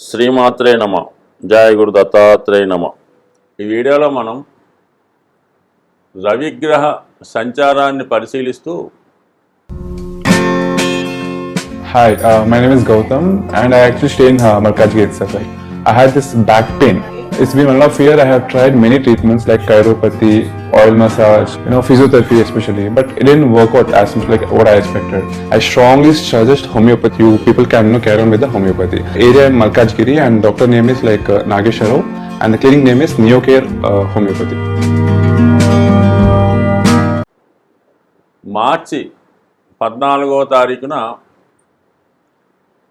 శ్రీమాత్రే నమ. జయ గురు దత్తాత్రేయ నమ. ఈ వీడియోలో మనం రవిగ్రహ సంచారాన్ని పరిశీలిస్తూ hi my name is Gautam and I actually stay in Markaz gate sir I had this back pain it's been half year I have tried many treatments like chiropathy oil massage, you know, physiotherapy especially, but it didn't work out as much like what I expected. I strongly suggest homeopathy. You people can you know, carry on with the homeopathy. Area in Malkajgiri, and doctor name is like uh, Nageshwarao, and the clinic name is Neocare uh, Homeopathy. మార్చి పద్నాలుగో తారీఖున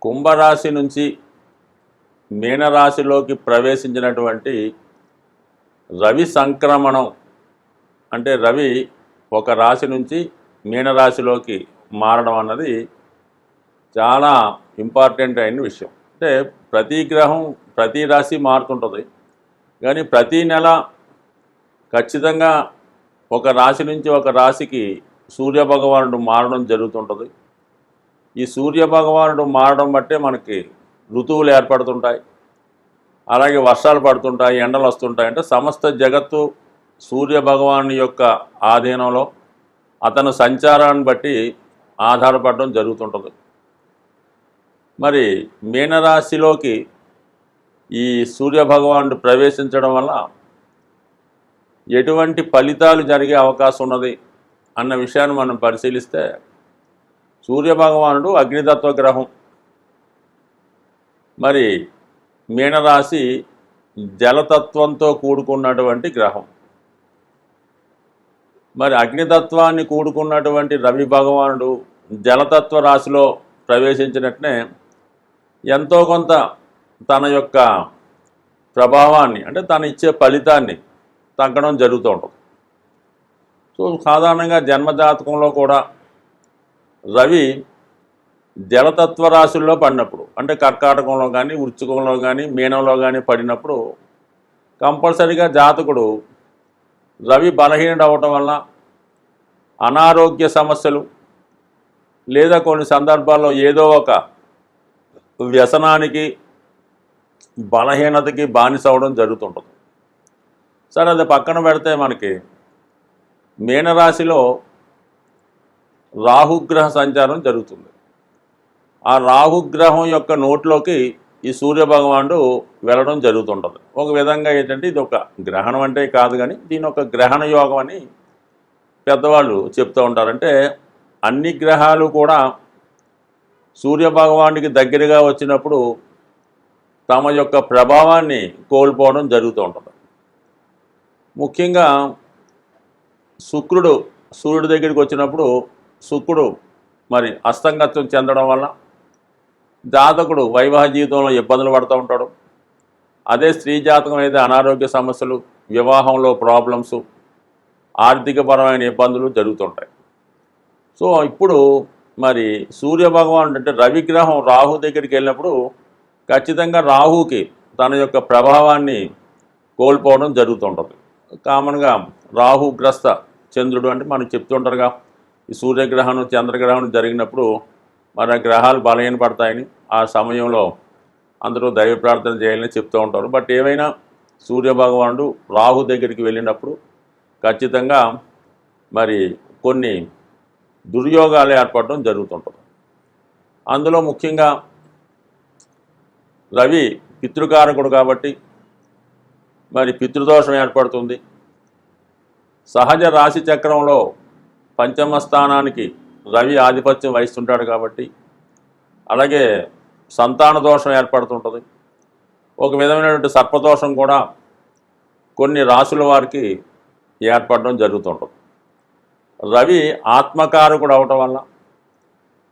కుంభరాశి నుంచి మీనరాశిలోకి ప్రవేశించినటువంటి రవి సంక్రమణం అంటే రవి ఒక రాశి నుంచి మీనరాశిలోకి మారడం అన్నది చాలా ఇంపార్టెంట్ అయిన విషయం. అంటే ప్రతి గ్రహం ప్రతి రాశి మారుతుంటుంది. కానీ ప్రతి నెల ఖచ్చితంగా ఒక రాశి నుంచి ఒక రాశికి సూర్య భగవానుడు మారడం జరుగుతుంటుంది. ఈ సూర్య భగవానుడు మారడం బట్టే మనకి ఋతువులు ఏర్పడుతుంటాయి. అలాగే వర్షాలు పడుతుంటాయి ఎండలు వస్తుంటాయి. అంటే సమస్త జగత్తు సూర్య భగవాను యొక్క ఆధీనంలో అతను సంచారాన్ని బట్టి ఆధారపడడం జరుగుతుంటుంది. మరి మీనరాశిలోకి ఈ సూర్య భగవానుడు ప్రవేశించడం వల్ల ఎటువంటి ఫలితాలు జరిగే అవకాశం ఉన్నది అన్న విషయాన్ని మనం పరిశీలిస్తే సూర్యభగవానుడు అగ్నితత్వ గ్రహం. మరి మీనరాశి జలతత్వంతో కూడుకున్నటువంటి గ్రహం. మరి అగ్నితత్వాన్ని కూడుకున్నటువంటి రవి భగవానుడు జలతత్వ రాశిలో ప్రవేశించినట్నే ఎంతో కొంత తన యొక్క ప్రభావాన్ని అంటే తను ఇచ్చే ఫలితాన్ని తగ్గడం జరుగుతూ ఉంటుంది. సో సాధారణంగా జన్మజాతకంలో కూడా రవి జలతత్వ రాశుల్లో పడినప్పుడు అంటే కర్కాటకంలో కానీ వృచ్చికంలో కానీ మీనంలో కానీ పడినప్పుడు కంపల్సరిగా జాతకుడు రవి బలహీనుడు అవ్వటం వలన అనారోగ్య సమస్యలు లేదా కొన్ని సందర్భాల్లో ఏదో ఒక వ్యసనానికి బలహీనతకి బానిస అవ్వడం జరుగుతుంటుంది. సరే అది పక్కన పెడితే మనకి మీనరాశిలో రాహుగ్రహ సంచారం జరుగుతుంది. ఆ రాహుగ్రహం యొక్క నోట్లోకి ఈ సూర్య భగవానుడు వెళ్ళడం జరుగుతుంటుంది. ఒక విధంగా ఏంటంటే ఇది ఒక గ్రహణం అంటే కాదు కానీ దీని ఒక గ్రహణ యోగం అని పెద్దవాళ్ళు చెప్తూ ఉంటారంటే అన్ని గ్రహాలు కూడా సూర్య భగవానుడికి దగ్గరగా వచ్చినప్పుడు తమ యొక్క ప్రభావాన్ని కోల్పోవడం జరుగుతూ ఉంటుంది. ముఖ్యంగా శుక్రుడు సూర్యుడి దగ్గరికి వచ్చినప్పుడు శుక్రుడు మరి అస్తంగత్వం చెందడం వల్ల జాతకుడు వైవాహిక జీవితంలో ఇబ్బందులు పడుతూ ఉంటాడు. అదే స్త్రీ జాతకం అయితే అనారోగ్య సమస్యలు వివాహంలో ప్రాబ్లమ్స్ ఆర్థికపరమైన ఇబ్బందులు జరుగుతుంటాయి. సో ఇప్పుడు మరి సూర్యభగవానుడు అంటే రవిగ్రహం రాహు దగ్గరికి వెళ్ళినప్పుడు ఖచ్చితంగా రాహుకి తన యొక్క ప్రభావాన్ని కోల్పోవడం జరుగుతుంటుంది. కామన్గా రాహుగ్రస్త చంద్రుడు అంటే మనం చెప్తుంటారుగా ఈ సూర్యగ్రహణం చంద్రగ్రహణం జరిగినప్పుడు మరి గ్రహాలు బలహీనపడతాయని ఆ సమయంలో అందరూ దైవ ప్రార్థన చేయాలని చెప్తూ ఉంటారు. బట్ ఏమైనా సూర్య భగవానుడు రాహు దగ్గరికి వెళ్ళినప్పుడు ఖచ్చితంగా మరి కొన్ని దుర్యోగాలు ఏర్పడడం జరుగుతుంటుంది. అందులో ముఖ్యంగా రవి పితృకారకుడు కాబట్టి మరి పితృదోషం ఏర్పడుతుంది. సహజ రాశి చక్రంలో పంచమ స్థానానికి రవి ఆధిపత్యం వహిస్తుంటాడు కాబట్టి అలాగే సంతాన దోషం ఏర్పడుతుంటుంది. ఒక విధమైనటువంటి సర్పదోషం కూడా కొన్ని రాసుల వారికి ఏర్పడడం జరుగుతుంటుంది. రవి ఆత్మకారకుడు అవటం వల్ల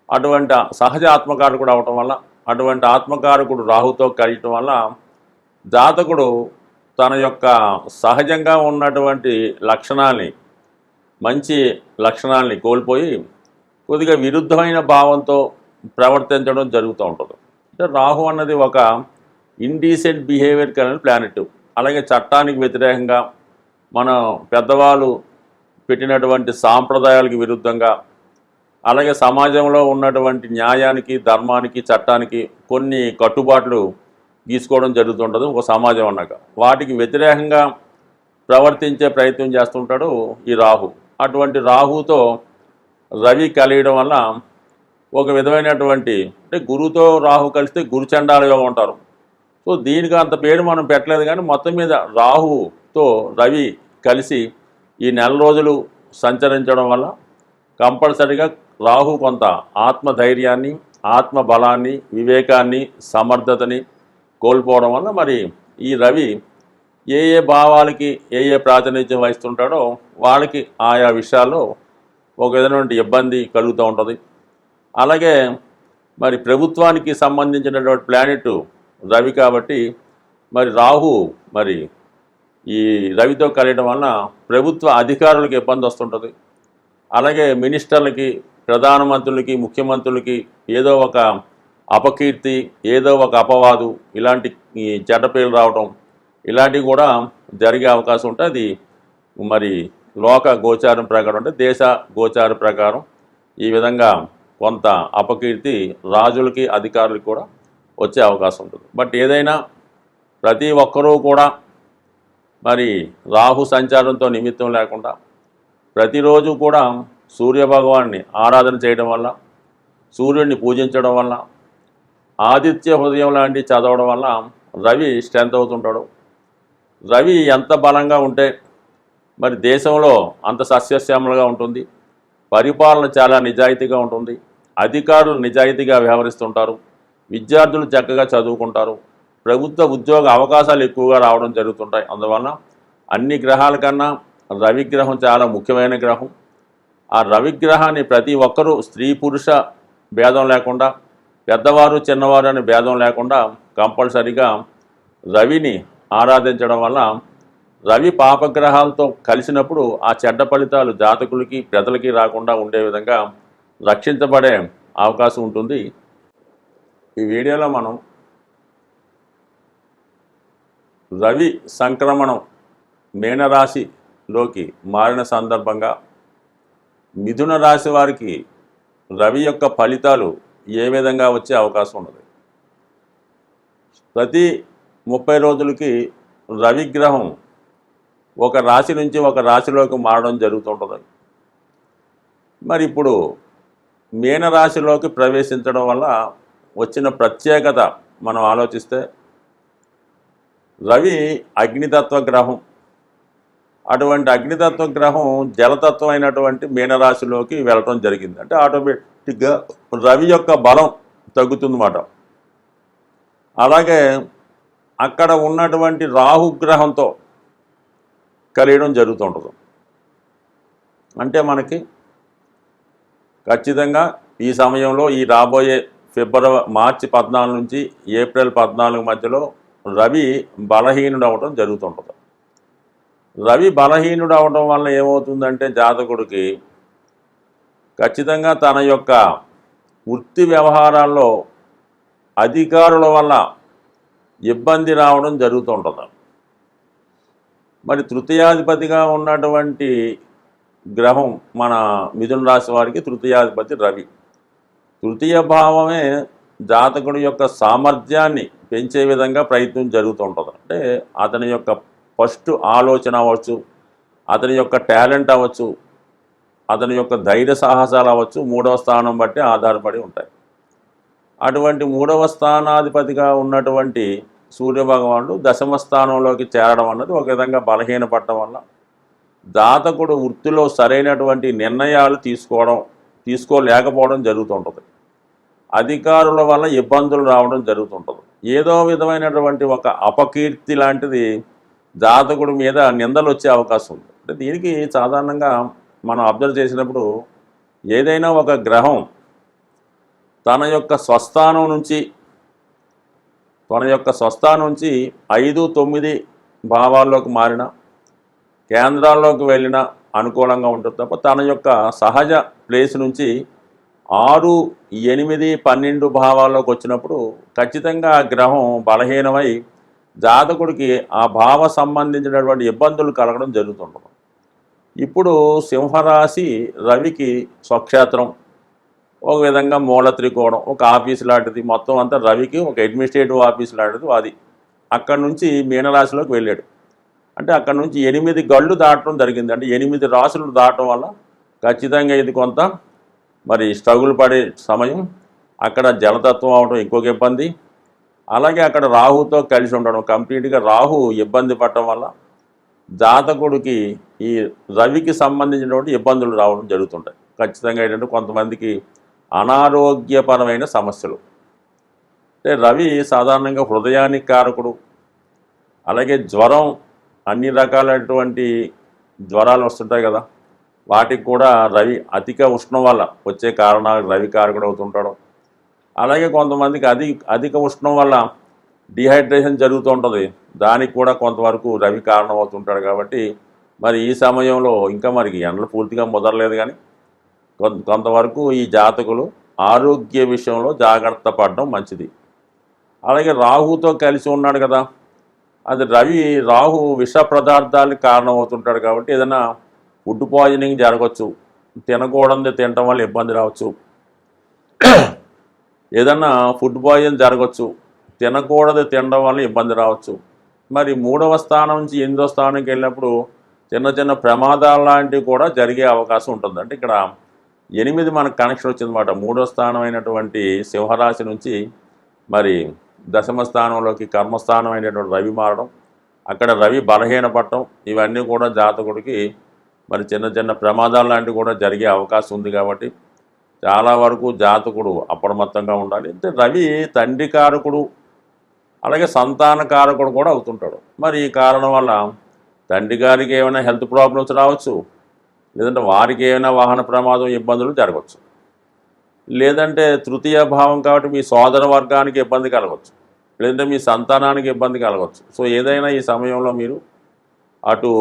అటువంటి సహజ ఆత్మకారకుడు అవటం వల్ల అటువంటి ఆత్మకారకుడు రాహుతో కలియటం వల్ల జాతకుడు తన యొక్క సహజంగా ఉన్నటువంటి లక్షణాల్ని మంచి లక్షణాల్ని కోల్పోయి కొద్దిగా విరుద్ధమైన భావంతో ప్రవర్తించడం జరుగుతూ ఉంటుంది. అంటే రాహు అన్నది ఒక ఇండీసెంట్ బిహేవియర్ కలిగిన ప్లానెట్ అలాగే చట్టానికి వ్యతిరేకంగా మన పెద్దవాళ్ళు పెట్టినటువంటి సాంప్రదాయాలకు విరుద్ధంగా అలాగే సమాజంలో ఉన్నటువంటి న్యాయానికి ధర్మానికి చట్టానికి కొన్ని కట్టుబాట్లు తీసుకోవడం జరుగుతుంటుంది ఒక సమాజం అన్నాక. వాటికి వ్యతిరేకంగా ప్రవర్తించే ప్రయత్నం చేస్తుంటాడు ఈ రాహు. అటువంటి రాహుతో రవి కలియడం వల్ల ఒక విధమైనటువంటి అంటే గురువుతో రాహు కలిస్తే గురుచండాల యోగం ఉంటారు. సో దీనికి అంత పేరు మనం పెట్టలేదు కానీ మొత్తం మీద రాహుతో రవి కలిసి ఈ నెల రోజులు సంచరించడం వల్ల కంపల్సరిగా రాహు కొంత ఆత్మధైర్యాన్ని ఆత్మ బలాన్ని వివేకాన్ని సమర్థతని కోల్పోవడం వల్ల మరి ఈ రవి ఏ ఏ భావాలకి ఏ ఏ ప్రాతినిధ్యం వహిస్తుంటాడో వాళ్ళకి ఆయా విషయాల్లో ఒక విధమైనటువంటి ఇబ్బంది కలుగుతూ ఉంటుంది. అలాగే మరి ప్రభుత్వానికి సంబంధించినటువంటి ప్లానెట్ రవి కాబట్టి మరి రాహు మరి ఈ రవితో కలియడం వలన ప్రభుత్వ అధికారులకు ఇబ్బంది వస్తుంటుంది. అలాగే మినిస్టర్లకి ప్రధానమంత్రులకి ముఖ్యమంత్రులకి ఏదో ఒక అపకీర్తి ఏదో ఒక అపవాదు ఇలాంటి ఈ చెడ్డ పేర్లు రావడం ఇలాంటివి కూడా జరిగే అవకాశం ఉంటుంది అది మరి లోక గోచారం ప్రకారం అంటే దేశ గోచార ప్రకారం ఈ విధంగా కొంత అపకీర్తి రాజులకి అధికారులకి కూడా వచ్చే అవకాశం ఉంటుంది. బట్ ఏదైనా ప్రతి ఒక్కరూ కూడా మరి రాహు సంచారంతో నిమిత్తం లేకుండా ప్రతిరోజు కూడా సూర్యభగవాన్ని ఆరాధన చేయడం వల్ల సూర్యుడిని పూజించడం వల్ల ఆదిత్య హృదయం లాంటి చదవడం వల్ల రవి స్ట్రెంత్ అవుతుంటాడు. రవి ఎంత బలంగా ఉంటే మరి దేశంలో అంత సస్యశ్యామలుగా ఉంటుంది. పరిపాలన చాలా నిజాయితీగా ఉంటుంది. అధికారులు నిజాయితీగా వ్యవహరిస్తుంటారు. విద్యార్థులు చక్కగా చదువుకుంటారు. ప్రభుత్వ ఉద్యోగ అవకాశాలు ఎక్కువగా రావడం జరుగుతుంటాయి. అందువలన అన్ని గ్రహాల కన్నా రవిగ్రహం చాలా ముఖ్యమైన గ్రహం. ఆ రవిగ్రహాన్ని ప్రతి ఒక్కరూ స్త్రీ పురుష భేదం లేకుండా పెద్దవారు చిన్నవారు అనే భేదం లేకుండా కంపల్సరిగా రవిని ఆరాధించడం వల్ల రవి పాపగ్రహాలతో కలిసినప్పుడు ఆ చెడ్డ ఫలితాలు జాతకులకి ప్రజలకి రాకుండా ఉండే విధంగా రక్షించబడే అవకాశం ఉంటుంది. ఈ వీడియోలో మనం రవి సంక్రమణం మీనరాశిలోకి మారిన సందర్భంగా మిథున రాశి వారికి రవి యొక్క ఫలితాలు ఏ విధంగా వచ్చే అవకాశం ఉన్నది? ప్రతి ముప్పై రోజులకి రవిగ్రహం ఒక రాశి నుంచి ఒక రాశిలోకి మారడం జరుగుతుంటుంది మరి ఇప్పుడు మీనరాశిలోకి ప్రవేశించడం వల్ల వచ్చిన ప్రత్యేకత మనం ఆలోచిస్తే రవి అగ్నితత్వ గ్రహం. అటువంటి అగ్నితత్వ గ్రహం జలతత్వం అయినటువంటి మీనరాశిలోకి వెళ్ళటం జరిగింది. అంటే ఆటోమేటిక్గా రవి యొక్క బలం తగ్గుతుందన్నమాట. అలాగే అక్కడ ఉన్నటువంటి రాహుగ్రహంతో కలియడం జరుగుతుంటుంది అంటే మనకి ఖచ్చితంగా ఈ సమయంలో ఈ రాబోయే ఫిబ్రవరి మార్చి పద్నాలుగు నుంచి ఏప్రిల్ పద్నాలుగు మధ్యలో రవి బలహీనుడు అవడం జరుగుతుంటుంది. రవి బలహీనుడు అవడం వల్ల ఏమవుతుందంటే జాతకుడికి ఖచ్చితంగా తన యొక్క వృత్తి వ్యవహారాల్లో అధికారుల వల్ల ఇబ్బంది రావడం జరుగుతుంటుంది. మరి తృతీయాధిపతిగా ఉన్నటువంటి గ్రహం మన మిథున రాశి వారికి తృతీయాధిపతి రవి. తృతీయ భావమే జాతకుడి యొక్క సామర్థ్యాన్ని పెంచే విధంగా ప్రయత్నం జరుగుతుంటుంది. అంటే అతని యొక్క ఫస్ట్ ఆలోచన అవ్వచ్చు అతని యొక్క టాలెంట్ అవ్వచ్చు అతని యొక్క ధైర్య సాహసాలు అవ్వచ్చు మూడవ స్థానం బట్టి ఆధారపడి ఉంటాయి. అటువంటి మూడవ స్థానాధిపతిగా ఉన్నటువంటి సూర్యభగవానుడు దశమ స్థానంలోకి చేరడం అన్నది ఒక విధంగా బలహీనపడటం వల్ల జాతకుడు వృత్తిలో సరైనటువంటి నిర్ణయాలు తీసుకోవడం తీసుకోలేకపోవడం జరుగుతుంటుంది. అధికారుల వల్ల ఇబ్బందులు రావడం జరుగుతుంటుంది. ఏదో విధమైనటువంటి ఒక అపకీర్తి లాంటిది జాతకుడి మీద నిందలు వచ్చే అవకాశం ఉంది. అంటే దీనికి సాధారణంగా మనం అబ్జర్వ్ చేసినప్పుడు ఏదైనా ఒక గ్రహం తన యొక్క స్వస్థానం నుంచి తన యొక్క స్వస్థ నుంచి ఐదు తొమ్మిది భావాల్లోకి మారిన కేంద్రాల్లోకి వెళ్ళిన అనుకూలంగా ఉంటుంది తప్ప తన యొక్క సహజ ప్లేస్ నుంచి ఆరు ఎనిమిది పన్నెండు భావాల్లోకి వచ్చినప్పుడు ఖచ్చితంగా ఆ గ్రహం బలహీనమై జాతకుడికి ఆ భావ సంబంధించినటువంటి ఇబ్బందులు కలగడం జరుగుతుంటుంది. ఇప్పుడు సింహరాశి రవికి స్వక్షేత్రం. ఒక విధంగా మూల త్రికోణం ఒక ఆఫీస్ లాంటిది. మొత్తం అంతా రవికి ఒక అడ్మినిస్ట్రేటివ్ ఆఫీస్ లాంటిది అది అక్కడ నుంచి మీనరాశిలోకి వెళ్ళాడు. అంటే అక్కడ నుంచి ఎనిమిది గళ్ళు దాటడం జరిగింది. అంటే ఎనిమిది రాసులు దాటడం వల్ల ఖచ్చితంగా ఇది కొంత మరి స్ట్రగుల్ పడే సమయం. అక్కడ జలతత్వం అవడం ఇంకొక ఇబ్బంది. అలాగే అక్కడ రాహుతో కలిసి ఉండడం. కంప్లీట్గా రాహు ఇబ్బంది పడటం వల్ల జాతకుడికి ఈ రవికి సంబంధించినటువంటి ఇబ్బందులు రావడం జరుగుతుంటాయి. ఖచ్చితంగా ఏంటంటే కొంతమందికి అనారోగ్యపరమైన సమస్యలు. అంటే రవి సాధారణంగా హృదయానికి కారకుడు. అలాగే జ్వరం అన్ని రకాలైనటువంటి జ్వరాలు వస్తుంటాయి కదా. వాటికి కూడా రవి అధిక ఉష్ణం వల్ల వచ్చే కారణాలు రవి కారకుడు అవుతుంటాడు. అలాగే కొంతమందికి అధి అధిక ఉష్ణం వల్ల డిహైడ్రేషన్ జరుగుతూ ఉంటుంది. దానికి కూడా కొంతవరకు రవి కారణం అవుతుంటాడు కాబట్టి మరి ఈ సమయంలో ఇంకా మరి ఎండలు పూర్తిగా ముదరలేదు కానీ కొంత కొంతవరకు ఈ జాతకులు ఆరోగ్య విషయంలో జాగ్రత్త పడడం మంచిది. అలాగే రాహుతో కలిసి ఉన్నాడు కదా అది రవి రాహు విష పదార్థాలకు కారణం అవుతుంటాడు కాబట్టి ఏదైనా ఫుడ్ పాయిజనింగ్ జరగవచ్చు తినకూడదు తినటం వల్ల ఇబ్బంది రావచ్చు. ఏదన్నా ఫుడ్ పాయిజన్ జరగవచ్చు తినకూడదు తినడం వల్ల ఇబ్బంది రావచ్చు. మరి మూడవ స్థానం నుంచి ఎనిమిదవ స్థానంకి వెళ్ళినప్పుడు చిన్న చిన్న ప్రమాదాలు లాంటివి కూడా జరిగే అవకాశం ఉంటుంది. అంటే ఇక్కడ ఎనిమిది మనకు కనెక్షన్ వచ్చిందన్నమాట. మూడో స్థానం అయినటువంటి సింహరాశి నుంచి మరి దశమ స్థానంలోకి కర్మస్థానం అయినటువంటి రవి మారడం అక్కడ రవి బలహీనపడటం ఇవన్నీ కూడా జాతకుడికి మరి చిన్న చిన్న ప్రమాదాలు లాంటివి కూడా జరిగే అవకాశం ఉంది కాబట్టి చాలా వరకు జాతకుడు అప్రమత్తంగా ఉండాలి. అంటే రవి తండ్రి కారకుడు అలాగే సంతాన కారకుడు కూడా అవుతుంటాడు. మరి ఈ కారణం వల్ల తండ్రి గారికి ఏమైనా హెల్త్ ప్రాబ్లమ్స్ రావచ్చు లేదంటే వారికి ఏమైనా వాహన ప్రమాదం ఇబ్బందులు జరగవచ్చు. లేదంటే తృతీయ భావం కాబట్టి మీ సోదర వర్గానికి ఇబ్బంది కలగవచ్చు. లేదంటే మీ సంతానానికి ఇబ్బంది కలగవచ్చు. సో ఏదైనా ఈ సమయంలో మీరు అటు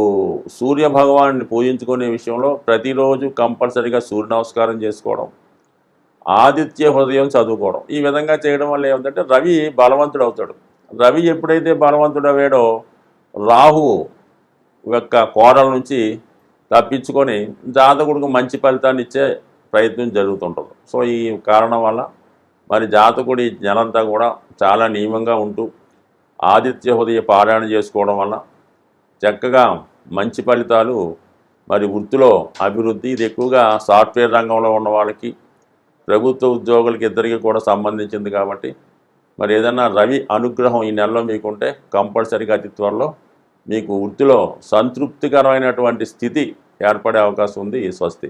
సూర్య భగవాన్ని పూజించుకునే విషయంలో ప్రతిరోజు కంపల్సరీగా సూర్య నమస్కారం చేసుకోవడం ఆదిత్య హృదయం చదువుకోవడం. ఈ విధంగా చేయడం వల్ల ఏమిటంటే రవి బలవంతుడు అవుతాడు. రవి ఎప్పుడైతే బలవంతుడు అయ్యాడో రాహు యొక్క కోరల నుంచి తప్పించుకొని జాతకుడికి మంచి ఫలితాన్ని ఇచ్చే ప్రయత్నం జరుగుతుంటుంది. సో ఈ కారణం వల్ల మరి జాతకుడి జనంతా కూడా చాలా నియమంగా ఉంటూ ఆదిత్య హృదయ పారాయణ చేసుకోవడం వల్ల చక్కగా మంచి ఫలితాలు మరి వృత్తిలో అభివృద్ధి ఇది ఎక్కువగా సాఫ్ట్వేర్ రంగంలో ఉన్న వాళ్ళకి ప్రభుత్వ ఉద్యోగులకి ఇద్దరికి కూడా సంబంధించింది కాబట్టి మరి ఏదైనా రవి అనుగ్రహం ఈ నెలలో మీకుంటే కంపల్సరీగా అతి త్వరలో మీకు వృత్తిలో సంతృప్తికరమైనటువంటి స్థితి ఏర్పడే అవకాశం ఉంది ఈ స్వస్తి.